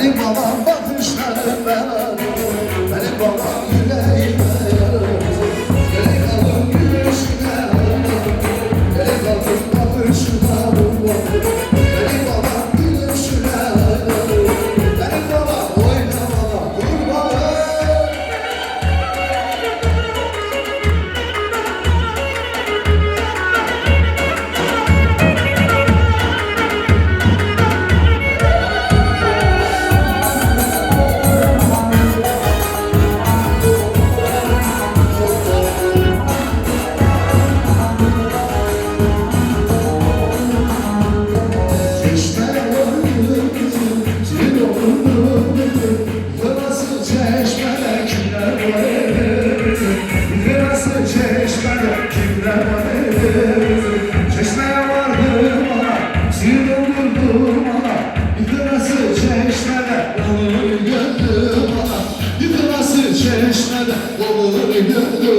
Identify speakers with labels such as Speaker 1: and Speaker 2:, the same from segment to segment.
Speaker 1: Benim babam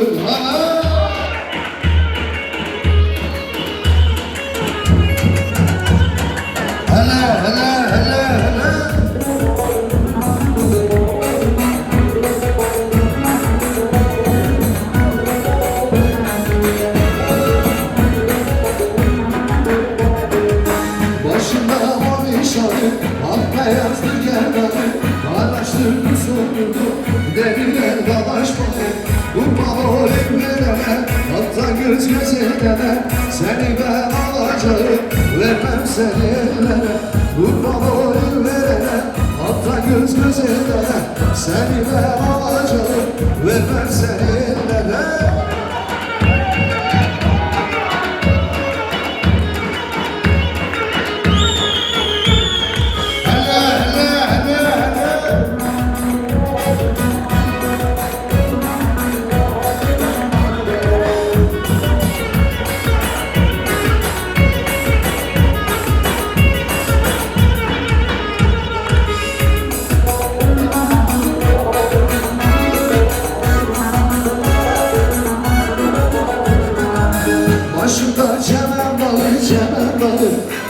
Speaker 1: gördüm ana. Hele. Hele hele hele. Başında mavi şarı, ak sordu, deliler dalaşmadı vermem seni ellere Kurban olayım verene, hatta göz göz edene Seni ben alacağım, vermem seni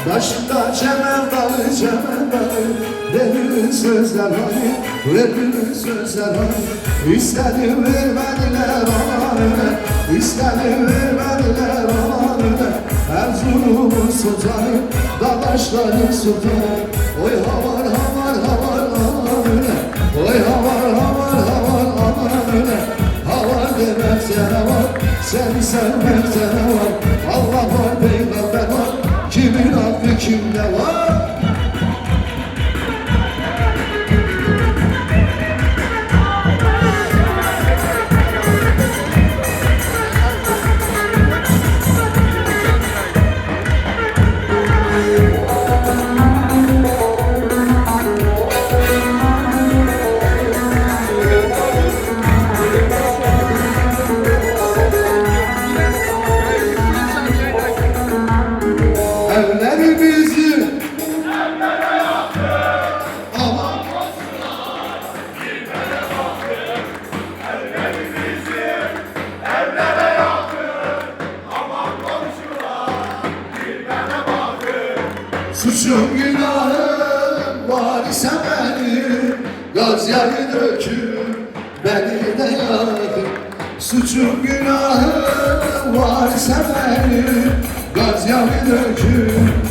Speaker 1: Başımda çemen balı, çemen balı Verilir sözler hani, verilir sözler hani İstedim vermediler amanını İstedim vermediler amanını Erzurum'un sultanı, dadaşların sultanı. Oy havar havar havar amanını Oy havar havar havar amanını Havar demek sana var, seni sevmek sana var Aman Suçum günahım var ise benim Gözyaşı döküp beni de yakın. Suçum günahım var ise benim Gözyaşı döküp beni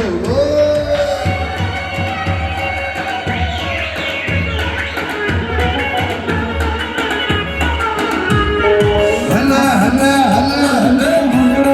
Speaker 1: two.